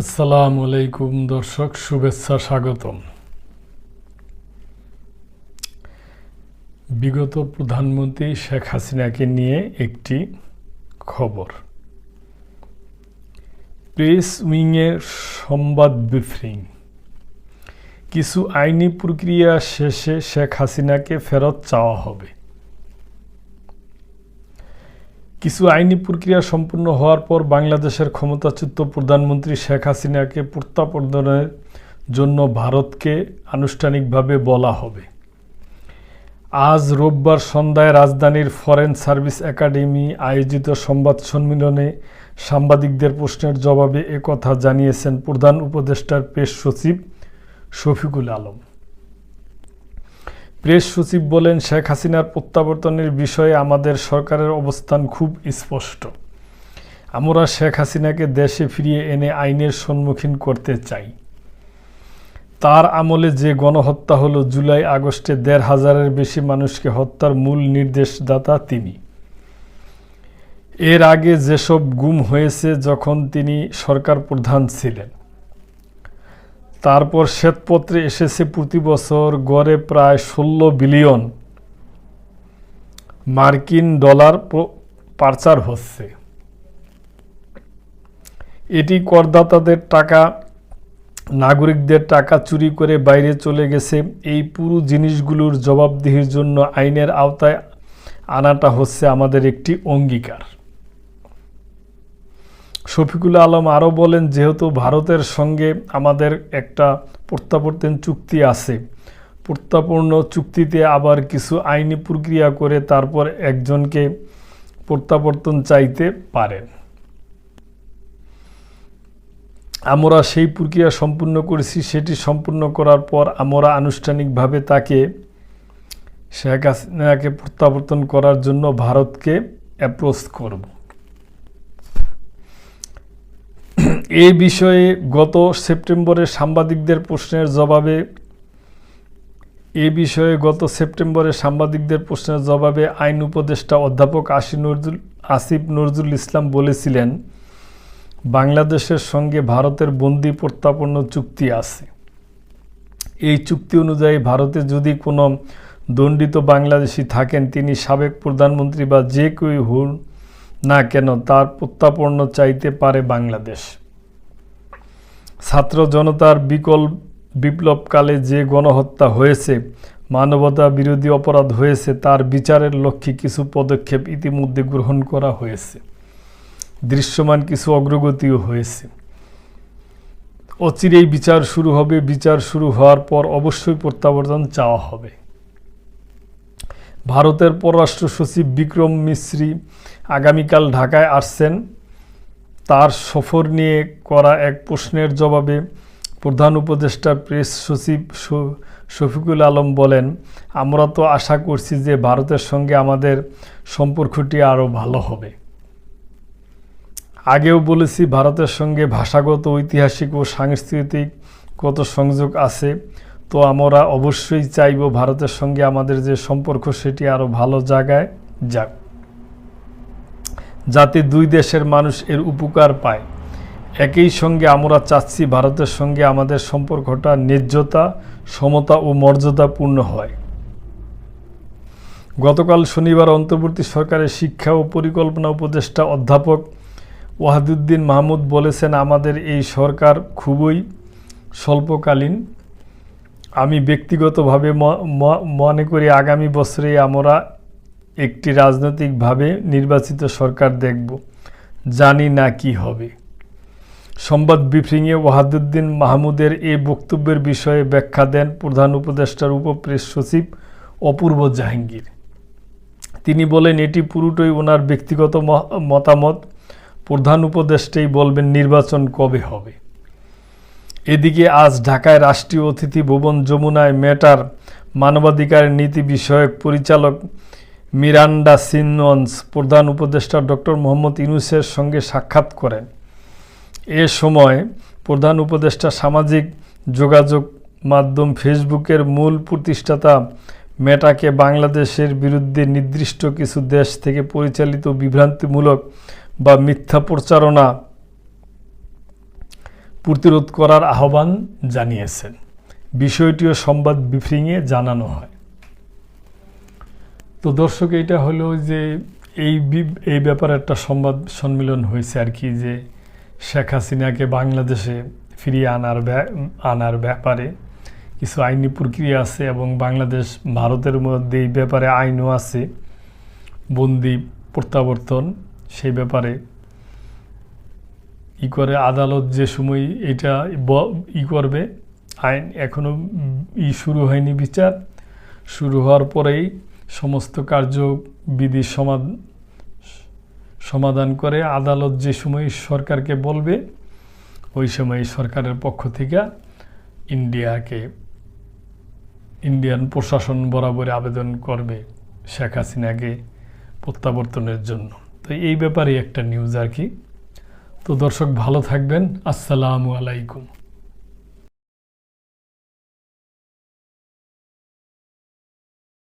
আসসালামু আলাইকুম, দর্শক, শুভেচ্ছা, স্বাগতম। বিগত প্রধানমন্ত্রী শেখ হাসিনাকে নিয়ে একটি খবর। প্রেস উইংয়ের সংবাদ ব্রিফিং। কিছু আইনি প্রক্রিয়া শেষে শেখ হাসিনাকে ফেরত চাওয়া হবে। কিছু আইনি প্রক্রিয়া সম্পূর্ণ হওয়ার পর বাংলাদেশের ক্ষমতাচ্যুত প্রধানমন্ত্রী শেখ হাসিনাকে প্রত্যাবর্তনের জন্য ভারতকে আনুষ্ঠানিকভাবে বলা হবে। আজ রোববার সন্ধ্যায় রাজধানীর ফরেন সার্ভিস একাডেমি আয়োজিত সংবাদ সম্মেলনে সাংবাদিকদের প্রশ্নের জবাবে একথা জানিয়েছেন প্রধান উপদেষ্টার পেশ সচিব শফিকুল আলম। প্রেস সচিব বলেন, শেখ হাসিনার প্রত্যাবর্তনের বিষয়ে আমাদের সরকারের অবস্থান খুব স্পষ্ট। আমরা শেখ হাসিনাকে দেশে ফিরিয়ে এনে আইনের সম্মুখীন করতে চাই। তার আমলে যে গণহত্যা হলো জুলাই আগস্টে দেড় হাজারের বেশি মানুষকে হত্যার মূল নির্দেশদাতা তিনি। এর আগে যেসব গুম হয়েছে, যখন তিনি সরকার প্রধান ছিলেন। তারপর শ্বেতপত্রে এসেছে প্রতি বছর গড়ে প্রায় ষোলো বিলিয়ন মার্কিন ডলার পাচার হচ্ছে। এটি করদাতাদের টাকা, নাগরিকদের টাকা চুরি করে বাইরে চলে গেছে। এই পুরো জিনিসগুলোর জবাবদিহির জন্য আইনের আওতায় আনাটা হচ্ছে আমাদের একটি অঙ্গীকার। শফিকুল আলম আরও বলেন, যেহেতু ভারতের সঙ্গে আমাদের একটা প্রত্যাবর্তন চুক্তি আছে প্রত্যাপূর্ণ চুক্তিতে আবার কিছু আইনি প্রক্রিয়া করে তারপর একজনকে প্রত্যাবর্তন চাইতে পারেন আমরা সেই প্রক্রিয়া সম্পূর্ণ করেছি, সেটি সম্পূর্ণ করার পর আমরা আনুষ্ঠানিকভাবে তাকে, শেখ হাসিনাকে প্রত্যাবর্তন করার জন্য ভারতকে অ্যাপ্রোচ করব। এ বিষয়ে গত সেপ্টেম্বরে সাংবাদিকদের প্রশ্নের জবাবে এ বিষয়ে গত সেপ্টেম্বরে সাংবাদিকদের প্রশ্নের জবাবে আইন উপদেষ্টা অধ্যাপক আসি নজরুল, আসিফ নজরুল ইসলাম বলেছিলেন, বাংলাদেশের সঙ্গে ভারতের বন্দি প্রত্যাপন্ন চুক্তি আছে। এই চুক্তি অনুযায়ী ভারতে যদি কোনো দণ্ডিত বাংলাদেশি থাকেন, তিনি সাবেক প্রধানমন্ত্রী বা যে কেউ হন না কেন, তার প্রত্যাপন্ন চাইতে পারে বাংলাদেশ। ছাত্র জনতার বিকল বিপ্লবকালে যে গণহত্যা হয়েছে, মানবতা বিরোধী অপরাধ হয়েছে, তার বিচারের লক্ষ্যে কিছু পদক্ষেপ ইতিমধ্যে গ্রহণ করা হয়েছে। দৃশ্যমান কিছু অগ্রগতিও হয়েছে। অচিরেই বিচার শুরু হবে। বিচার শুরু হওয়ার পর অবশ্যই প্রত্যাবর্তন চাওয়া হবে। ভারতের পররাষ্ট্র সচিব বিক্রম মিশ্রি আগামীকাল ঢাকায় আসছেন। তার সফর নিয়ে করা এক প্রশ্নের জবাবে প্রধান উপদেষ্টা প্রেস সচিব শফিকুল আলম বলেন, আমরা তো আশা করছি যে ভারতের সঙ্গে আমাদের সম্পর্কটি আরও ভালো হবে। আগেও বলেছি, ভারতের সঙ্গে ভাষাগত, ঐতিহাসিক ও সাংস্কৃতিক কত সংযোগ আছে, তো আমরা অবশ্যই চাইব ভারতের সঙ্গে আমাদের যে সম্পর্ক সেটি আরও ভালো জায়গায় যাক। যাতে দুই দেশের মানুষ এর উপকার পায়। একই সঙ্গে আমরা চাচ্ছি ভারতের সঙ্গে আমাদের সম্পর্কটা ন্যায্যতা, সমতা ও মর্যাদাপূর্ণ হয়। গতকাল শনিবার অন্তর্বর্তী সরকারের শিক্ষা ও পরিকল্পনা উপদেষ্টা অধ্যাপক ওয়াহাদুদ্দিন মাহমুদ বলেছেন, আমাদের এই সরকার খুবই স্বল্পকালীন। আমি ব্যক্তিগতভাবে মনে করি আগামী বছরে আমরা একটি রাজনৈতিকভাবে নির্বাচিত সরকার দেখব। জানি না কি হবে। সংবাদ ব্রিফিংয়ে ওয়াহাদুদ্দিন মাহমুদের এ বক্তব্যের বিষয়ে ব্যাখ্যা দেন প্রধান উপদেষ্টার উপপ্রেস সচিব অপূর্ব জাহাঙ্গীর। তিনি বলেন, এটি পুরোটাই ওনার ব্যক্তিগত মতামত। প্রধান উপদেষ্টাই বলবেন, নির্বাচন কবে হবে? এদিকে আজ ঢাকায় রাষ্ট্রীয় অতিথি ভবন যমুনায় মেটার মানবাধিকার নীতি বিষয়ক পরিচালক মিরান্ডা সিনন্স প্রধান উপদেষ্টা ডক্টর মোহাম্মদ ইউনুসের সঙ্গে সাক্ষাৎ করেন। এ সময় প্রধান উপদেষ্টা সামাজিক যোগাযোগ মাধ্যম ফেসবুকের মূল প্রতিষ্ঠাতা মেটাকে বাংলাদেশের বিরুদ্ধে নির্দিষ্ট কিছু দেশ থেকে পরিচালিত বিভ্রান্তিমূলক বা মিথ্যা প্রচারণা প্রতিরোধ করার আহ্বান জানিয়েছেন। বিষয়টিও সংবাদ ব্রিফিংয়ে জানানো হয়। তো দর্শক এটা হলো যে এই এই ব্যাপারে একটা সংবাদ সম্মেলন হয়েছে আর কি, যে শেখ হাসিনাকে বাংলাদেশে ফিরিয়ে আনার আনার ব্যাপারে কিছু আইনি প্রক্রিয়া আছে এবং বাংলাদেশ, ভারতের মধ্যে এই ব্যাপারে আইনও আছে, বন্দি প্রত্যাবর্তন সেই ব্যাপারে। ই করে আদালত যে সময় এটা ই করবে, আইন এখনও ই শুরু হয়নি বিচার, শুরু হওয়ার পরেই সমস্ত কার্যবিধি সমাধান সমাধান করে আদালত যে সময় সরকারকে বলবে, ওই সময় সরকারের পক্ষ থেকে ইন্ডিয়াকে, ইন্ডিয়ান প্রশাসন বরাবর আবেদন করবে শেখ হাসিনাকে প্রত্যাবর্তনের জন্য। তো এই ব্যাপারে একটা নিউজ আর কি। তো দর্শক ভালো থাকবেন। আসসালামু আলাইকুম।